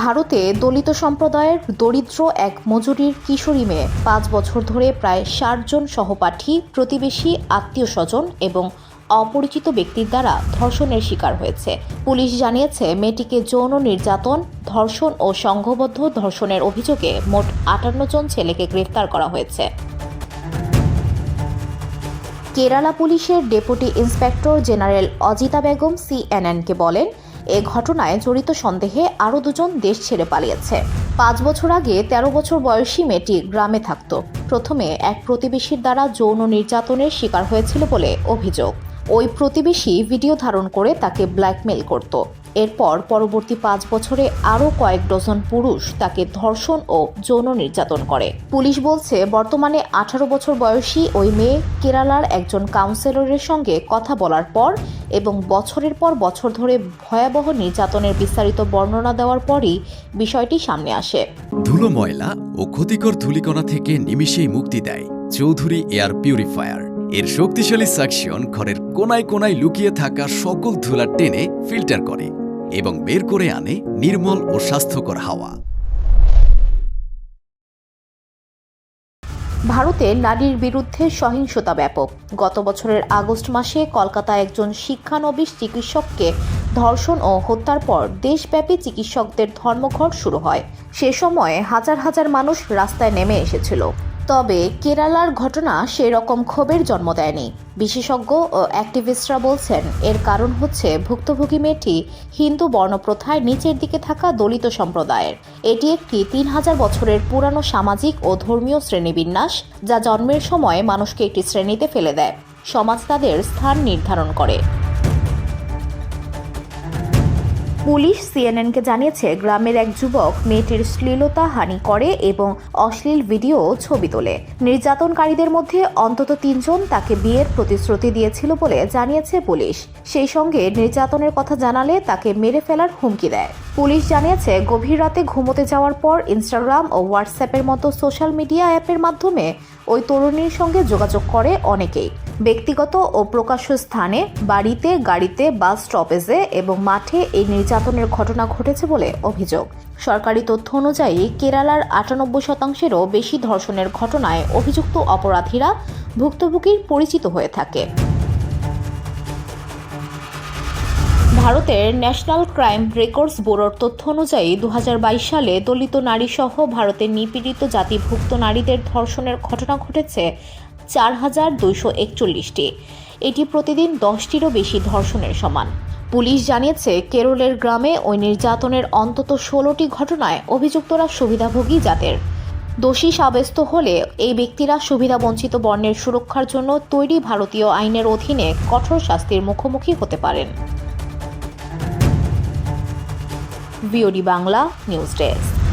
ভারতে দলিত সম্প্রদায়ের দরিদ্র এক মজুরির কিশোরী মেয়ে। পাঁচ বছর ধরে প্রায় ষাট জন সহপাঠী, প্রতিবেশী আত্মীয় স্বজন এবং অপরিচিত ব্যক্তির দ্বারা ধর্ষণের শিকার হয়েছে। পুলিশ জানিয়েছে, মেয়েটিকে যৌন নির্যাতন, ধর্ষণ ও সংঘবদ্ধ ধর্ষণের অভিযোগে মোট আটান্ন জন ছেলেকে গ্রেফতার করা হয়েছে। কেরালা পুলিশের deputy inspector general Ajitha Begum, সিএনএনকে বলেন এ ঘটনায় জড়িত সন্দেহে আরও দুজন দেশ ছেড়ে পালিয়েছে। পাঁচ বছর আগে ১৩ বছর বয়সী মেয়েটি গ্রামে থাকত। প্রথমে এক প্রতিবেশীর দ্বারা যৌন নির্যাতনের শিকার হয়েছিল বলে অভিযোগ। ওই প্রতিবেশী ভিডিও ধারণ করে তাকে ব্ল্যাকমেল করত। এরপর পরবর্তী পাঁচ বছরে আরও কয়েক ডজন পুরুষ তাকে ধর্ষণ ও যৌন নির্যাতন করে। পুলিশ বলছে, বর্তমানে আঠারো বছর বয়সী ওই মেয়ে কেরালার একজন কাউন্সিলরের সঙ্গে কথা বলার পর এবং বছরের পর বছর ধরে ভয়াবহ নির্যাতনের বিস্তারিত বর্ণনা দেওয়ার পরই বিষয়টি সামনে আসে। ধুলো ময়লা ও ক্ষতিকর ধূলিকণা থেকে নিমিষেই মুক্তি দেয় চৌধুরী এয়ার পিউরিফায়ার। এর শক্তিশালী সাকশন ঘরের কোনায় কোনায় লুকিয়ে থাকা সকল ধুলা টেনে ফিল্টার করে। এবং বের করে আনে নির্মল ও স্বাস্থ্যকর হাওয়া। ভারতে নারীর বিরুদ্ধে সহিংসতা ব্যাপক। গত বছরের আগস্ট মাসে কলকাতায় একজন শিক্ষানবিশ চিকিৎসককে ধর্ষণ ও হত্যার পর দেশব্যাপী চিকিৎসকদের ধর্মঘট শুরু হয়। সে সময় হাজার হাজার মানুষ রাস্তায় নেমে এসেছিল। তবে কেরালার ঘটনা সেরকম ক্ষোভের জন্ম দেয়নি। বিশেষজ্ঞ ও অ্যাক্টিভিস্টরা বলছেন, এর কারণ হচ্ছে ভুক্তভোগী মেয়েটি হিন্দু বর্ণপ্রথায় নিচের দিকে থাকা দলিত সম্প্রদায়ের। এটি একটি তিন হাজার বছরের পুরানো সামাজিক ও ধর্মীয় শ্রেণীবিন্যাস, যা জন্মের সময় মানুষকে একটি শ্রেণীতে ফেলে দেয়। সমাজ তাদের স্থান নির্ধারণ করে। পুলিশ সিএনএনকে জানিয়েছে, গ্রামের এক যুবক মেয়েটির শ্লীলতা হানি করে এবং অশ্লীল ভিডিও ছবি তোলে। নির্যাতনকারীদের মধ্যে অন্তত তিনজন তাকে বিয়ের প্রতিশ্রুতি দিয়েছিল বলে জানিয়েছে পুলিশ। সেই সঙ্গে নির্যাতনের কথা জানালে তাকে মেরে ফেলার হুমকি দেয়। পুলিশ জানিয়েছে, গভীর রাতে ঘুমোতে যাওয়ার পর ইনস্টাগ্রাম ও হোয়াটসঅ্যাপের মতো সোশ্যাল মিডিয়া অ্যাপের মাধ্যমে ওই তরুণীর সঙ্গে যোগাযোগ করে অনেকেই। ব্যক্তিগত ও প্রকাশ্য স্থানে বাড়িতে, গাড়িতে, বাস স্টপেজে এবং মাঠে এই নির্যাতনের ঘটনা ঘটেছে বলে অভিযোগ। সরকারি তথ্য অনুযায়ী কেরালার আটানব্বই শতাংশেরও বেশি ধর্ষণের ঘটনায় অভিযুক্ত অপরাধীরা ভুক্তভোগীর পরিচিত হয়ে থাকে। ভারতের ন্যাশনাল ক্রাইম রেকর্ডস ব্যুরোর তথ্য অনুযায়ী দু হাজার বাইশ সালে দলিত নারীসহ ভারতের নিপীড়িত জাতিভুক্ত নারীদের ধর্ষণের ঘটনা ঘটেছে চার হাজার দুইশো একচল্লিশটি। এটি প্রতিদিন দশটিরও বেশি ধর্ষণের সমান। পুলিশ জানিয়েছে, কেরলের গ্রামে ওই নির্যাতনের অন্তত ষোলোটি ঘটনায় অভিযুক্তরা সুবিধাভোগী জাতের। দোষী সাব্যস্ত হলে এই ব্যক্তিরা সুবিধাবঞ্চিত বর্ণের সুরক্ষার জন্য তৈরি ভারতীয় আইনের অধীনে কঠোর শাস্তির মুখোমুখি হতে পারেন। BOD Bangla news desk.